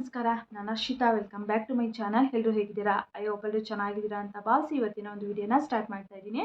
ನಮಸ್ಕಾರ, ನಾನು Arshita. Welcome back to my channel ಎಲ್ಲರೂ ಹೇಗಿದ್ದೀರಾ? ಅಯ್ಯೋ ಒಬ್ಬರು ಚೆನ್ನಾಗಿದ್ದೀರಾ ಅಂತ ಭಾವಿಸಿ ಇವತ್ತಿನ ಒಂದು ವಿಡಿಯೋನ ಸ್ಟಾರ್ಟ್ ಮಾಡ್ತಾ ಇದ್ದೀನಿ.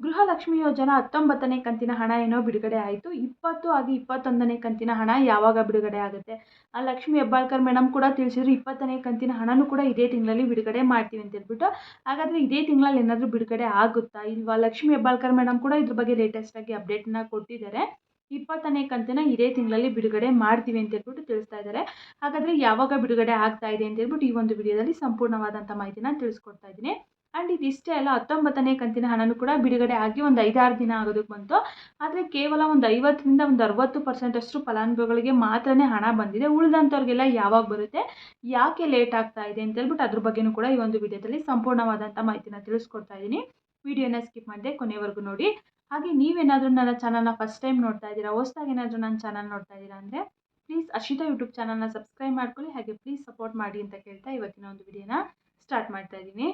ಗೃಹಲಕ್ಷ್ಮಿ ಯೋಜನಾ ಹತ್ತೊಂಬತ್ತನೇ ಕಂತಿನ ಹಣ ಏನೋ ಬಿಡುಗಡೆ ಆಯಿತು. ಇಪ್ಪತ್ತು ಆಗಿ ಇಪ್ಪತ್ತೊಂದನೇ ಕಂತಿನ ಹಣ ಯಾವಾಗ ಬಿಡುಗಡೆ ಆಗುತ್ತೆ? ಆ ಲಕ್ಷ್ಮಿ ಹೆಬ್ಬಾಳ್ಕರ್ ಮೇಡಮ್ ಕೂಡ ತಿಳಿಸಿದ್ರು ಇಪ್ಪತ್ತನೇ ಕಂತಿನ ಹಣನೂ ಕೂಡ ಇದೇ ತಿಂಗಳಲ್ಲಿ ಬಿಡುಗಡೆ ಮಾಡ್ತೀವಿ ಅಂತ ಹೇಳ್ಬಿಟ್ಟು. ಹಾಗಾದರೆ ಇದೇ ತಿಂಗಳಲ್ಲಿ ಏನಾದರೂ ಬಿಡುಗಡೆ ಆಗುತ್ತಾ? ಇಲ್ವಾ? ಲಕ್ಷ್ಮಿ ಹೆಬ್ಬಾಳ್ಕರ್ ಮೇಡಮ್ ಕೂಡ ಇದ್ರ ಬಗ್ಗೆ ಲೇಟೆಸ್ಟಾಗಿ ಅಪ್ಡೇಟ್ನ ಕೊಟ್ಟಿದ್ದಾರೆ. ಇಪ್ಪತ್ತನೇ ಕಂತಿನ ಇದೇ ತಿಂಗಳಲ್ಲಿ ಬಿಡುಗಡೆ ಮಾಡ್ತೀವಿ ಅಂತ ಹೇಳ್ಬಿಟ್ಟು ತಿಳಿಸ್ತಾ ಇದ್ದಾರೆ. ಹಾಗಾದರೆ ಯಾವಾಗ ಬಿಡುಗಡೆ ಆಗ್ತಾ ಇದೆ ಅಂತ ಹೇಳ್ಬಿಟ್ಟು ಈ ಒಂದು ವಿಡಿಯೋದಲ್ಲಿ ಸಂಪೂರ್ಣವಾದಂಥ ಮಾಹಿತಿನ ತಿಳಿಸ್ಕೊಡ್ತಾ ಇದ್ದೀನಿ. ಆ್ಯಂಡ್ ಇದಿಷ್ಟೇ ಅಲ್ಲ, ಹತ್ತೊಂಬತ್ತನೇ ಕಂತಿನ ಹಣನೂ ಕೂಡ ಬಿಡುಗಡೆ ಆಗಿ ಒಂದು ಐದಾರು ದಿನ ಆಗೋದಕ್ಕೆ ಬಂತು. ಆದರೆ ಕೇವಲ ಒಂದು ಐವತ್ತರಿಂದ ಒಂದು ಅರವತ್ತು ಪರ್ಸೆಂಟಷ್ಟು ಫಲಾನುಭವಿಗಳಿಗೆ ಮಾತ್ರನೇ ಹಣ ಬಂದಿದೆ. ಉಳಿದಂಥವ್ರಿಗೆಲ್ಲ ಯಾವಾಗ ಬರುತ್ತೆ, ಯಾಕೆ ಲೇಟ್ ಆಗ್ತಾ ಇದೆ ಅಂತ ಹೇಳ್ಬಿಟ್ಟು ಅದ್ರ ಬಗ್ಗೆನೂ ಕೂಡ ಈ ಒಂದು ವಿಡಿಯೋದಲ್ಲಿ ಸಂಪೂರ್ಣವಾದಂಥ ಮಾಹಿತಿನ ತಿಳಿಸ್ಕೊಡ್ತಾ ಇದ್ದೀನಿ. ವಿಡಿಯೋನ ಸ್ಕಿಪ್ ಮಾಡಿದೆ ಕೊನೆವರೆಗೂ ನೋಡಿ. ಹಾಗೆ ನೀವೇನಾದರೂ ನನ್ನ ಚಾನಲ್ನ ಫಸ್ಟ್ ಟೈಮ್ ನೋಡ್ತಾ ಇದ್ದೀರಾ, ಹೊಸ್ದಾಗಿ ಏನಾದರೂ ನನ್ನ ಚಾನಲ್ ನೋಡ್ತಾ ಇದ್ದೀರಾ ಅಂದರೆ ಪ್ಲೀಸ್ ಅಶಿತಾ ಯೂಟ್ಯೂಬ್ ಚಾನಲ್ನ ಸಬ್ಸ್ಕ್ರೈಬ್ ಮಾಡ್ಕೊಳ್ಳಿ, ಹಾಗೆ ಪ್ಲೀಸ್ ಸಪೋರ್ಟ್ ಮಾಡಿ ಅಂತ ಕೇಳ್ತಾ ಇವತ್ತಿನ ಒಂದು ವಿಡಿಯೋನ ಸ್ಟಾರ್ಟ್ ಮಾಡ್ತಾ ಇದ್ದೀನಿ.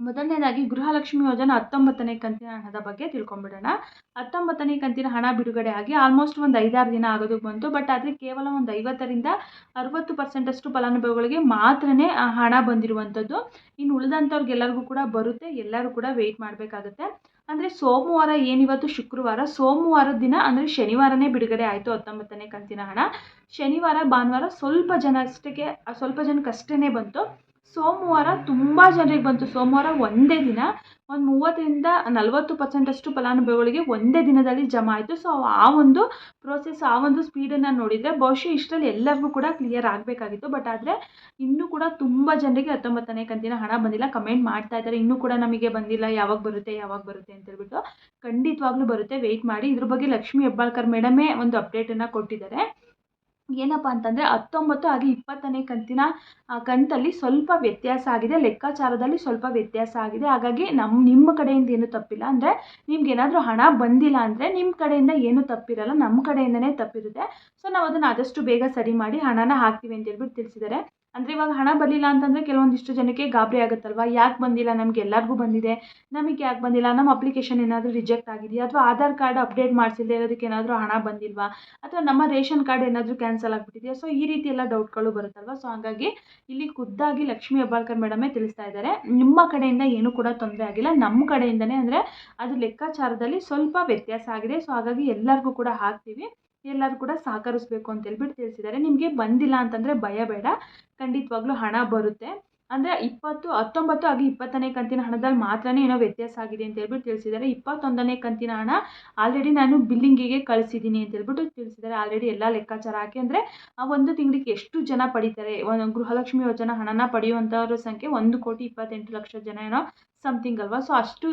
ಮೊದಲನೇದಾಗಿ ಗೃಹಲಕ್ಷ್ಮಿ ಯೋಜನೆ ಹತ್ತೊಂಬತ್ತನೇ ಕಂತಿನ ಹಣದ ಬಗ್ಗೆ ತಿಳ್ಕೊಂಬಿಡೋಣ ಹತ್ತೊಂಬತ್ತನೇ ಕಂತಿನ ಹಣ ಬಿಡುಗಡೆ ಆಗಿ ಆಲ್ಮೋಸ್ಟ್ ಒಂದು ಐದಾರು ದಿನ ಆಗೋದಕ್ಕೆ ಬಂತು ಬಟ್ ಆದರೆ ಕೇವಲ ಒಂದು ಐವತ್ತರಿಂದ ಅರುವತ್ತು ಪರ್ಸೆಂಟಷ್ಟು ಫಲಾನುಭವಿಗಳಿಗೆ ಮಾತ್ರನೇ ಆ ಹಣ ಬಂದಿರುವಂಥದ್ದು ಇನ್ನು ಉಳಿದಂಥವ್ರಿಗೆಲ್ಲರಿಗೂ ಕೂಡ ಬರುತ್ತೆ, ಎಲ್ಲರೂ ಕೂಡ ವೆಯ್ಟ್ ಮಾಡಬೇಕಾಗುತ್ತೆ. ಅಂದರೆ ಸೋಮವಾರ ಏನಿವತ್ತು ಶುಕ್ರವಾರ? ಸೋಮವಾರದ ದಿನ ಅಂದರೆ ಶನಿವಾರನೇ ಬಿಡುಗಡೆ ಆಯಿತು ಹತ್ತೊಂಬತ್ತನೇ ಕಂತಿನ ಹಣ. ಶನಿವಾರ, ಭಾನುವಾರ ಸ್ವಲ್ಪ ಜನ ಅಷ್ಟಕ್ಕೆ, ಸ್ವಲ್ಪ ಜನಕ್ಕಷ್ಟೇ ಬಂತು. ಸೋಮವಾರ ತುಂಬ ಜನರಿಗೆ ಬಂತು. ಸೋಮವಾರ ಒಂದೇ ದಿನ. ಒಂದು ಮೂವತ್ತರಿಂದ ನಲವತ್ತು ಪರ್ಸೆಂಟಷ್ಟು ಫಲಾನುಭವಿಗಳಿಗೆ ಒಂದೇ ದಿನದಲ್ಲಿ ಜಮಾ ಆಯಿತು. ಸೊ ಆ ಒಂದು ಪ್ರೋಸೆಸ್ ಆ ಒಂದು ಸ್ಪೀಡನ್ನು ನೋಡಿದರೆ ಬಹುಶಃ ಇಷ್ಟರಲ್ಲಿ ಎಲ್ಲರಿಗೂ ಕೂಡ ಕ್ಲಿಯರ್ ಆಗಬೇಕಾಗಿತ್ತು. ಬಟ್ ಆದರೆ ಇನ್ನೂ ಕೂಡ ತುಂಬ ಜನರಿಗೆ ಹತ್ತೊಂಬತ್ತನೇ ಕಂತಿನ ಹಣ ಬಂದಿಲ್ಲ. ಕಮೆಂಟ್ ಮಾಡ್ತಾ ಇದ್ದಾರೆ. ಇನ್ನೂ ಕೂಡ ನಮಗೆ ಬಂದಿಲ್ಲ. ಯಾವಾಗ ಬರುತ್ತೆ ಯಾವಾಗ ಬರುತ್ತೆ ಅಂತ ಹೇಳ್ಬಿಟ್ಟು ಖಂಡಿತವಾಗ್ಲೂ ಬರುತ್ತೆ. ವೆಯ್ಟ್ ಮಾಡಿ. ಇದ್ರ ಬಗ್ಗೆ ಲಕ್ಷ್ಮಿ ಹೆಬ್ಬಾಳ್ಕರ್ ಮೇಡಮೇ ಒಂದು ಅಪ್ಡೇಟನ್ನು ಕೊಟ್ಟಿದ್ದಾರೆ. ಏನಪ್ಪ ಅಂತಂದರೆ ಹತ್ತೊಂಬತ್ತು ಹಾಗೆ ಇಪ್ಪತ್ತನೇ ಕಂತಿನ ಕಂತಲ್ಲಿ ಸ್ವಲ್ಪ ವ್ಯತ್ಯಾಸ ಆಗಿದೆ. ಲೆಕ್ಕಾಚಾರದಲ್ಲಿ ಸ್ವಲ್ಪ ವ್ಯತ್ಯಾಸ ಆಗಿದೆ. ಹಾಗಾಗಿ ನಮ್ಮ ನಿಮ್ಮ ಕಡೆಯಿಂದ ಏನು ತಪ್ಪಿಲ್ಲ. ಅಂದರೆ ನಿಮ್ಗೆ ಏನಾದರೂ ಹಣ ಬಂದಿಲ್ಲ ಅಂದರೆ ನಿಮ್ಮ ಕಡೆಯಿಂದ ಏನು ತಪ್ಪಿರಲ್ಲ ನಮ್ಮ ಕಡೆಯಿಂದನೇ ತಪ್ಪಿರುತ್ತೆ. ಸೊ, ನಾವು ಅದನ್ನು ಆದಷ್ಟು ಬೇಗ ಸರಿ ಮಾಡಿ ಹಣನ ಹಾಕ್ತೀವಿ ಅಂತ ಹೇಳ್ಬಿಟ್ಟು ತಿಳಿಸಿದ್ದಾರೆ. ಅಂದರೆ ಇವಾಗ ಹಣ ಬರಲಿಲ್ಲ ಅಂತಂದರೆ ಕೆಲವೊಂದಿಷ್ಟು ಜನಕ್ಕೆ ಗಾಬರಿ ಆಗುತ್ತಲ್ವಾ? ಯಾಕೆ ಬಂದಿಲ್ಲ? ನಮ್ಗೆ ಎಲ್ಲರಿಗೂ ಬಂದಿದೆ. ನಮಗೆ ಯಾಕೆ ಬಂದಿಲ್ಲ? ನಮ್ಮ ಅಪ್ಲಿಕೇಶನ್ ಏನಾದರೂ ರಿಜೆಕ್ಟ್ ಆಗಿದೆಯಾ? ಅಥವಾ ಆಧಾರ್ ಕಾರ್ಡ್ ಅಪ್ಡೇಟ್ ಮಾಡಿಸಿಲ್ಲದೆ ಇರೋದಕ್ಕೆ ಏನಾದರೂ ಹಣ ಬಂದಿಲ್ವಾ? ಅಥವಾ ನಮ್ಮ ರೇಷನ್ ಕಾರ್ಡ್ ಏನಾದರೂ ಕ್ಯಾನ್ಸಲ್ ಆಗಿಬಿಟ್ಟಿದೆಯಾ? ಸೊ ಈ ರೀತಿ ಎಲ್ಲ ಡೌಟ್ಗಳು ಬರುತ್ತಲ್ವ? ಸೊ ಹಾಗಾಗಿ ಇಲ್ಲಿ ಖುದ್ದಾಗಿ ಲಕ್ಷ್ಮೀ ಹೆಬ್ಬಾಳ್ಕರ್ ಮೇಡಮೇ ತಿಳಿಸ್ತಾ ಇದ್ದಾರೆ. ನಿಮ್ಮ ಕಡೆಯಿಂದ ಏನೂ ಕೂಡ ತೊಂದರೆ ಆಗಿಲ್ಲ. ನಮ್ಮ ಕಡೆಯಿಂದನೇ ಅಂದರೆ ಅದು ಲೆಕ್ಕಾಚಾರದಲ್ಲಿ ಸ್ವಲ್ಪ ವ್ಯತ್ಯಾಸ ಆಗಿದೆ. ಸೊ ಹಾಗಾಗಿ ಎಲ್ಲರಿಗೂ ಕೂಡ ಹಾಕ್ತೀವಿ. ಎಲ್ಲರೂ ಕೂಡ ಸಹಕರಿಸಬೇಕು ಅಂತ ಹೇಳ್ಬಿಟ್ಟು ತಿಳಿಸಿದ್ದಾರೆ. ನಿಮಗೆ ಬಂದಿಲ್ಲ ಅಂತಂದರೆ ಭಯ ಬೇಡ. ಖಂಡಿತವಾಗ್ಲೂ ಹಣ ಬರುತ್ತೆ. ಅಂದರೆ ಇಪ್ಪತ್ತು, ಹತ್ತೊಂಬತ್ತು ಹಾಗೆ ಇಪ್ಪತ್ತನೇ ಕಂತಿನ ಹಣದಲ್ಲಿ ಮಾತ್ರನೇ ಏನೋ ವ್ಯತ್ಯಾಸ ಆಗಿದೆ ಅಂತ ಹೇಳ್ಬಿಟ್ಟು ತಿಳಿಸಿದ್ದಾರೆ. ಇಪ್ಪತ್ತೊಂದನೇ ಕಂತಿನ ಹಣ ಆಲ್ರೆಡಿ ನಾನು ಬಿಲ್ಲಿಂಗಿಗೆ ಕಳಿಸಿದ್ದೀನಿ ಅಂತ ಹೇಳ್ಬಿಟ್ಟು ತಿಳಿಸಿದ್ದಾರೆ. ಆಲ್ರೆಡಿ ಎಲ್ಲ ಲೆಕ್ಕಾಚಾರ ಹಾಕಿ ಅಂದರೆ ಆ ಒಂದು ತಿಂಗಳಿಗೆ ಎಷ್ಟು ಜನ ಪಡಿತಾರೆ? ಒಂದು ಗೃಹಲಕ್ಷ್ಮಿ ಯೋಜನಾ ಹಣನ ಪಡೆಯುವಂಥವ್ರ ಸಂಖ್ಯೆ ಒಂದು ಕೋಟಿ ಇಪ್ಪತ್ತೆಂಟು ಲಕ್ಷ ಜನ ಏನೋ ಸಮಥಿಂಗ್ ಅಲ್ವಾ? ಸೊ ಅಷ್ಟು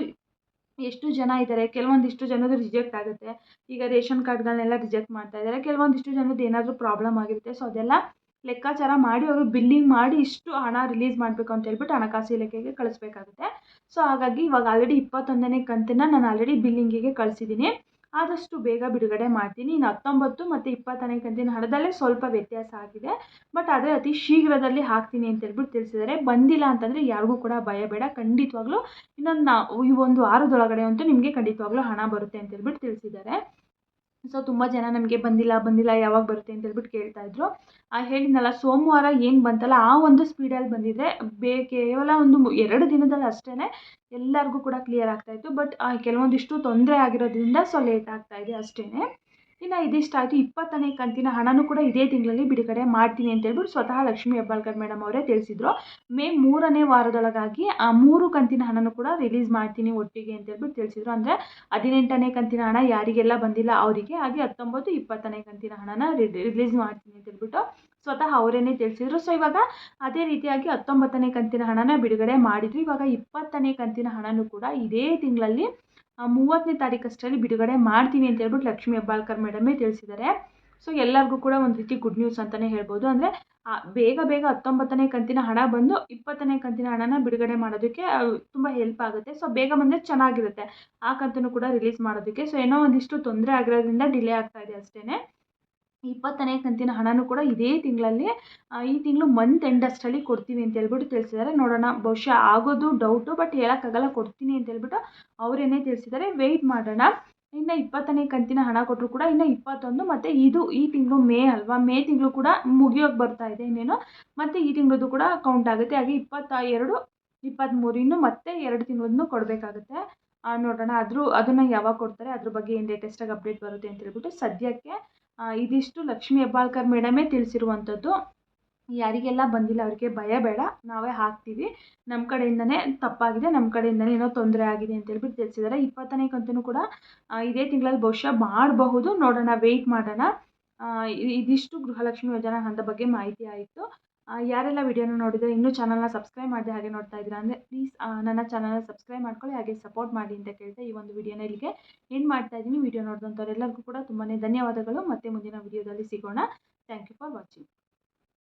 ಎಷ್ಟು ಜನ ಇದ್ದಾರೆ ಕೆಲವೊಂದಿಷ್ಟು ಜನದ್ದು ರಿಜೆಕ್ಟ್ ಆಗುತ್ತೆ. ಈಗ ರೇಷನ್ ಕಾರ್ಡ್ಗಳನ್ನೆಲ್ಲ ರಿಜೆಕ್ಟ್ ಮಾಡ್ತಾ ಇದ್ದಾರೆ ಕೆಲವೊಂದಿಷ್ಟು ಜನದ್ದು ಏನಾದರೂ ಪ್ರಾಬ್ಲಮ್ ಆಗಿರುತ್ತೆ. ಸೊ ಅದೆಲ್ಲ ಲೆಕ್ಕಾಚಾರ ಮಾಡಿ ಅವರು ಬಿಲ್ಲಿಂಗ್ ಮಾಡಿ ಇಷ್ಟು ಹಣ ರಿಲೀಸ್ ಮಾಡಬೇಕು ಅಂತ ಹೇಳ್ಬಿಟ್ಟು ಹಣಕಾಸು ಇಲಾಖೆಗೆ ಕಳಿಸ್ಬೇಕಾಗುತ್ತೆ. ಸೊ ಹಾಗಾಗಿ ಇವಾಗ ಆಲ್ರೆಡಿ ಇಪ್ಪತ್ತೊಂದನೇ ಕಂತನ್ನು ನಾನು ಆಲ್ರೆಡಿ ಬಿಲ್ಲಿಂಗಿಗೆ ಕಳಿಸಿದ್ದೀನಿ ಆದಷ್ಟು ಬೇಗ ಬಿಡುಗಡೆ ಮಾಡ್ತೀನಿ. ಇನ್ನು ಹತ್ತೊಂಬತ್ತು ಮತ್ತು ಇಪ್ಪತ್ತನೇ ಕಂತಿನ ಹಣದಲ್ಲೇ ಸ್ವಲ್ಪ ವ್ಯತ್ಯಾಸ ಆಗಿದೆ. ಬಟ್ ಆದರೆ ಅತಿ ಶೀಘ್ರದಲ್ಲಿ ಹಾಕ್ತೀನಿ ಅಂತ ಹೇಳ್ಬಿಟ್ಟು ತಿಳಿಸಿದ್ದಾರೆ. ಬಂದಿಲ್ಲ ಅಂತಂದರೆ ಯಾರಿಗೂ ಕೂಡ ಭಯ ಬೇಡ. ಖಂಡಿತವಾಗ್ಲೂ ಇನ್ನೊಂದು ಈ ಒಂದು ವಾರದೊಳಗಡೆ ಅಂತೂ ನಿಮಗೆ ಖಂಡಿತವಾಗ್ಲೂ ಹಣ ಬರುತ್ತೆ ಅಂತ ಹೇಳ್ಬಿಟ್ಟು ತಿಳಿಸಿದ್ದಾರೆ. ಸೊ ತುಂಬ ಜನ ನಮಗೆ ಬಂದಿಲ್ಲ ಬಂದಿಲ್ಲ, ಯಾವಾಗ ಬರುತ್ತೆ ಅಂತ ಹೇಳ್ಬಿಟ್ಟು ಇದ್ರು. ಹೇಳಿದ್ನಲ್ಲ, ಸೋಮವಾರ ಏನು ಬಂತಲ್ಲ, ಆ ಒಂದು ಸ್ಪೀಡಲ್ಲಿ ಬಂದಿದೆ ಬೇ ಕೇವಲ ಒಂದು ಎರಡು ದಿನದಲ್ಲಿ ಅಷ್ಟೇ ಎಲ್ಲರಿಗೂ ಕೂಡ ಕ್ಲಿಯರ್ ಆಗ್ತಾಯಿತ್ತು ಬಟ್ ಕೆಲವೊಂದಿಷ್ಟು ತೊಂದರೆ ಆಗಿರೋದ್ರಿಂದ ಸೊ ಲೇಟ್ ಆಗ್ತಾಯಿದೆ ಅಷ್ಟೇ ಇನ್ನು ಇದಿಷ್ಟಾಯಿತು, ಇಪ್ಪತ್ತನೇ ಕಂತಿನ ಹಣನೂ ಕೂಡ ಇದೇ ತಿಂಗಳಲ್ಲಿ ಬಿಡುಗಡೆ ಮಾಡ್ತೀನಿ ಅಂತ ಹೇಳ್ಬಿಟ್ಟು ಸ್ವತಃ ಲಕ್ಷ್ಮೀ ಹೆಬ್ಬಾಳ್ಕರ್ ಮೇಡಮ್ ಅವರೇ ತಿಳಿಸಿದ್ರು. ಮೇ ಮೂರನೇ ವಾರದೊಳಗಾಗಿ ಆ ಮೂರು ಕಂತಿನ ಹಣನೂ ಕೂಡ ರಿಲೀಸ್ ಮಾಡ್ತೀನಿ ಒಟ್ಟಿಗೆ ಅಂತ ಹೇಳ್ಬಿಟ್ಟು ತಿಳಿಸಿದ್ರು. ಅಂದರೆ ಹದಿನೆಂಟನೇ ಕಂತಿನ ಹಣ ಯಾರಿಗೆಲ್ಲ ಬಂದಿಲ್ಲ ಅವರಿಗೆ, ಹಾಗೆ ಹತ್ತೊಂಬತ್ತು, ಇಪ್ಪತ್ತನೇ ಕಂತಿನ ಹಣನ ರಿಲೀಸ್ ಮಾಡ್ತೀನಿ ಅಂತ ಹೇಳ್ಬಿಟ್ಟು ಸ್ವತಃ ಅವರೇನೆ ತಿಳಿಸಿದ್ರು. ಸೊ ಇವಾಗ ಅದೇ ರೀತಿಯಾಗಿ ಹತ್ತೊಂಬತ್ತನೇ ಕಂತಿನ ಹಣನ ಬಿಡುಗಡೆ ಮಾಡಿದ್ರು. ಇವಾಗ ಇಪ್ಪತ್ತನೇ ಕಂತಿನ ಹಣನೂ ಕೂಡ ಇದೇ ತಿಂಗಳಲ್ಲಿ ಮೂವತ್ತನೇ ತಾರೀಕಷ್ಟರಲ್ಲಿ ಬಿಡುಗಡೆ ಮಾಡ್ತೀನಿ ಅಂತ ಹೇಳ್ಬಿಟ್ಟು ಲಕ್ಷ್ಮೀ ಹೆಬ್ಬಾಳ್ಕರ್ ಮೇಡಮೇ ತಿಳಿಸಿದ್ದಾರೆ. ಸೊ ಎಲ್ಲರಿಗೂ ಕೂಡ ಒಂದು ರೀತಿ ಗುಡ್ ನ್ಯೂಸ್ ಅಂತಲೇ ಹೇಳ್ಬೋದು. ಅಂದರೆ ಬೇಗ ಬೇಗ ಹತ್ತೊಂಬತ್ತನೇ ಕಂತಿನ ಹಣ ಬಂದು ಇಪ್ಪತ್ತನೇ ಕಂತಿನ ಹಣನ ಬಿಡುಗಡೆ ಮಾಡೋದಕ್ಕೆ ತುಂಬ ಹೆಲ್ಪ್ ಆಗುತ್ತೆ. ಸೊ ಬೇಗ ಬಂದರೆ ಚೆನ್ನಾಗಿರುತ್ತೆ. ಆ ಕಂತನ್ನು ಕೂಡ ರಿಲೀಸ್ ಮಾಡೋದಕ್ಕೆ. ಸೊ ಏನೋ ಒಂದಿಷ್ಟು ತೊಂದರೆ ಆಗಿರೋದ್ರಿಂದ ಡಿಲೇ ಆಗ್ತಾ ಇದೆ ಅಷ್ಟೇ ಇಪ್ಪತ್ತನೇ ಕಂತಿನ ಹಣನೂ ಕೂಡ ಇದೇ ತಿಂಗಳಲ್ಲಿ ಈ ತಿಂಗಳು ಮಂತ್ ಎಂಡ್ ಅಷ್ಟರಲ್ಲಿ ಕೊಡ್ತೀವಿ ಅಂತ ಹೇಳ್ಬಿಟ್ಟು ತಿಳಿಸಿದ್ದಾರೆ. ನೋಡೋಣ, ಬಹುಶಃ ಆಗೋದು ಡೌಟು ಬಟ್ ಹೇಳೋಕ್ಕಾಗಲ್ಲ, ಕೊಡ್ತೀನಿ ಅಂತ ಹೇಳ್ಬಿಟ್ಟು ಅವರೇನೇ ತಿಳಿಸಿದ್ದಾರೆ. ವೆಯ್ಟ್ ಮಾಡೋಣ. ಇನ್ನು ಇಪ್ಪತ್ತನೇ ಕಂತಿನ ಹಣ ಕೊಟ್ಟರು ಕೂಡ ಇನ್ನು ಇಪ್ಪತ್ತೊಂದು, ಮತ್ತು ಇದು ಈ ತಿಂಗಳು ಮೇ ಅಲ್ವಾ? ಮೇ ತಿಂಗಳು ಕೂಡ ಮುಗಿಯೋಕ್ಕೆ ಬರ್ತಾ ಇದೆ ಇನ್ನೇನು. ಮತ್ತು ಈ ತಿಂಗಳದ್ದು ಕೂಡ ಕೌಂಟ್ ಆಗುತ್ತೆ. ಹಾಗೆ ಇಪ್ಪತ್ತ ಎರಡು ಇಪ್ಪತ್ತ್ಮೂರು ಇನ್ನು ಮತ್ತೆ ಎರಡು ತಿಂಗಳದ್ದು ಕೊಡಬೇಕಾಗುತ್ತೆ. ನೋಡೋಣ. ಆದರೂ ಅದನ್ನು ಯಾವಾಗ ಕೊಡ್ತಾರೆ, ಅದ್ರ ಬಗ್ಗೆ ಏನು ಲೇಟೆಸ್ಟಾಗಿ ಅಪ್ಡೇಟ್ ಬರುತ್ತೆ ಅಂತ ಹೇಳ್ಬಿಟ್ಟು ಸದ್ಯಕ್ಕೆ ಇದಿಷ್ಟು ಲಕ್ಷ್ಮೀ ಹೆಬ್ಬಾಳ್ಕರ್ ಮೇಡಮೇ ತಿಳಿಸಿರುವಂಥದ್ದು. ಯಾರಿಗೆಲ್ಲ ಬಂದಿಲ್ಲ ಅವರಿಗೆ ಭಯ ಬೇಡ, ನಾವೇ ಹಾಕ್ತೀವಿ. ನಮ್ಮ ಕಡೆಯಿಂದನೇ ತಪ್ಪಾಗಿದೆ ನಮ್ಮ ಕಡೆಯಿಂದನೇ ಏನೋ ತೊಂದರೆ ಆಗಿದೆ ಅಂತ ಹೇಳ್ಬಿಟ್ಟು ತಿಳಿಸಿದ್ದಾರೆ. ಇಪ್ಪತ್ತನೇ ಕಂತೂ ಕೂಡ ಇದೇ ತಿಂಗಳಲ್ಲಿ ಬಹುಶಃ ಮಾಡಬಹುದು. ನೋಡೋಣ ವೆಯ್ಟ್ ಮಾಡೋಣ. ಇದಿಷ್ಟು ಗೃಹಲಕ್ಷ್ಮಿ ಯೋಜನಾ ಹಣದ ಬಗ್ಗೆ ಮಾಹಿತಿ ಆಯಿತು. ಯಾರೆಲ್ಲ ವಿಡಿಯೋನ ನೋಡಿದ್ರೆ ಇನ್ನೂ ಚಾನಲ್ನ ಸಬ್ಸ್ಕ್ರೈಬ್ ಮಾಡಿದೆ ಹಾಗೆ ನೋಡ್ತಾ ಇದ್ದೀರಾ ಅಂದರೆ ಪ್ಲೀಸ್ ನನ್ನ ಚಾನಲ್ನ ಸಬ್ಸ್ಕ್ರೈಬ್ ಮಾಡ್ಕೊಳ್ಳಿ ಹಾಗೆ ಸಪೋರ್ಟ್ ಮಾಡಿ ಅಂತ ಕೇಳ್ತಾ ಈ ಒಂದು ವಿಡಿಯೋನ ಇಲ್ಲಿಗೆ ಎಂಡ್ ಮಾಡ್ತಾ ಇದ್ದೀನಿ. ವಿಡಿಯೋ ನೋಡಿದಂಥವ್ರೆಲ್ಲರಿಗೂ ಕೂಡ ತುಂಬಾ ಧನ್ಯವಾದಗಳು. ಮತ್ತೆ ಮುಂದಿನ ವಿಡಿಯೋದಲ್ಲಿ ಸಿಗೋಣ. Thank you for watching